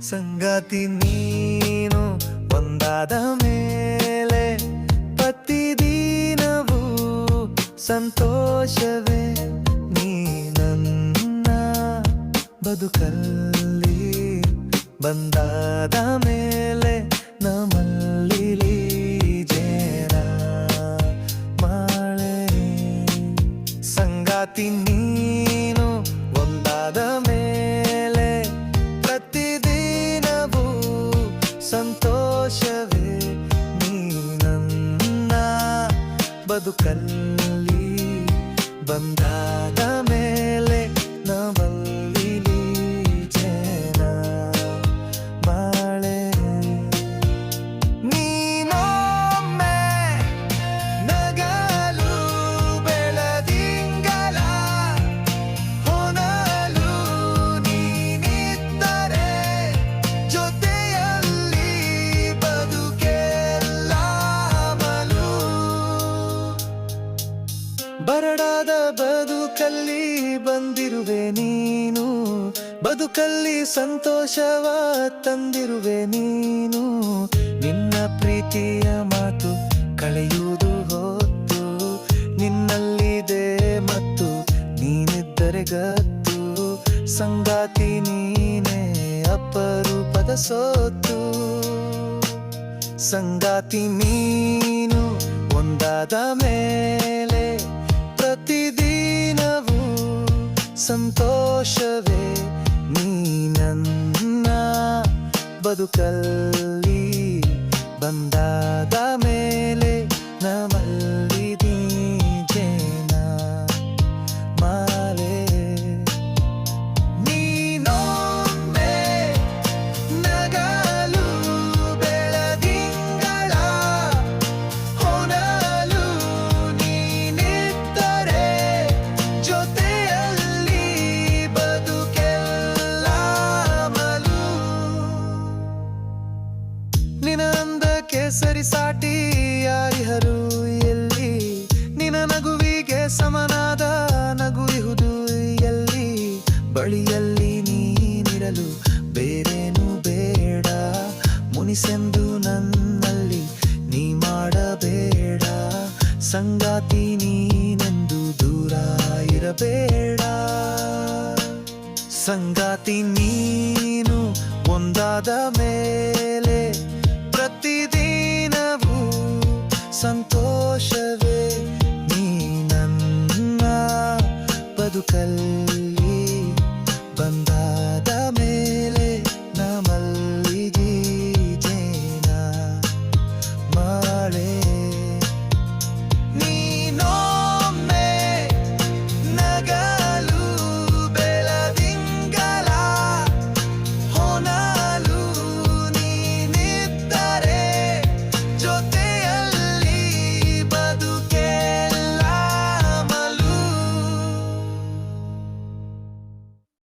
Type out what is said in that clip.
ಸಂಗಾತಿ ನೀನು ಒಂದಾದ ಮೇಲೆ ಪ್ರತಿದಿನವೂ ಸಂತೋಷವೇ ನೀ ನನ್ನ ಬದುಕಲ್ಲಿ ಬಂದಾದ ಮೇಲೆ ನಮ್ಮಲ್ಲಿ ಜೇನ ಮಾಳೆ. ಸಂಗಾತಿ ನೀನು ಒಂದಾದ ಮೇಲೆ ಪ್ರತಿದಿನವೂ ಸಂತೋಷವೇ ನೀ ನನ್ನ ಬದುಕಲ್ಲಿ ಬಂದಾದ ಬರಡಾದ ಬದುಕಲ್ಲಿ ಬಂದಿರುವೆ ನೀನು. ಬದುಕಲ್ಲಿ ಸಂತೋಷವ ತಂದಿರುವೆ ನೀನು. ನಿನ್ನ ಪ್ರೀತಿಯ ಮಾತು ಕಳೆಯುವುದು ಹೊತ್ತು. ನಿನ್ನಲ್ಲಿದೆ ಮತ್ತು ನೀನಿದ್ದರೆ ಗತ್ತು. ಸಂಗಾತಿ ನೀನೇ ಅಪರೂಪದ ಸೋತು ಸಂಗಾತಿ ನೀನು ಒಂದಾದ ಮೇಲೆ ಸಂತೋಷವೇ ನೀ ನನ್ನ ಬದುಕಲ್ಲಿ ಬಂದಾದ ಮೇಲೆ ಯಾರಿಹರು ಎಲ್ಲಿ? ನಿನ ನಗುವಿಗೆ ಸಮನಾದ ನಗುವಿಹುದು ಎಲ್ಲಿ? ಬಳಿಯಲ್ಲಿ ನೀನಿರಲು ಬೇರೇನು ಬೇಡ. ಮುನಿಸೆಂದು ನನ್ನಲ್ಲಿ ನೀ ಮಾಡಬೇಡ. ಸಂಗಾತಿ ನೀನೆಂದು ದೂರ ಇರಬೇಡ. ಸಂಗಾತಿ ನೀನು ಒಂದಾದ ಮೇಲೆ ನನ್ನ ಬದುಕಲ್ಲಿ ಬಂದಾದ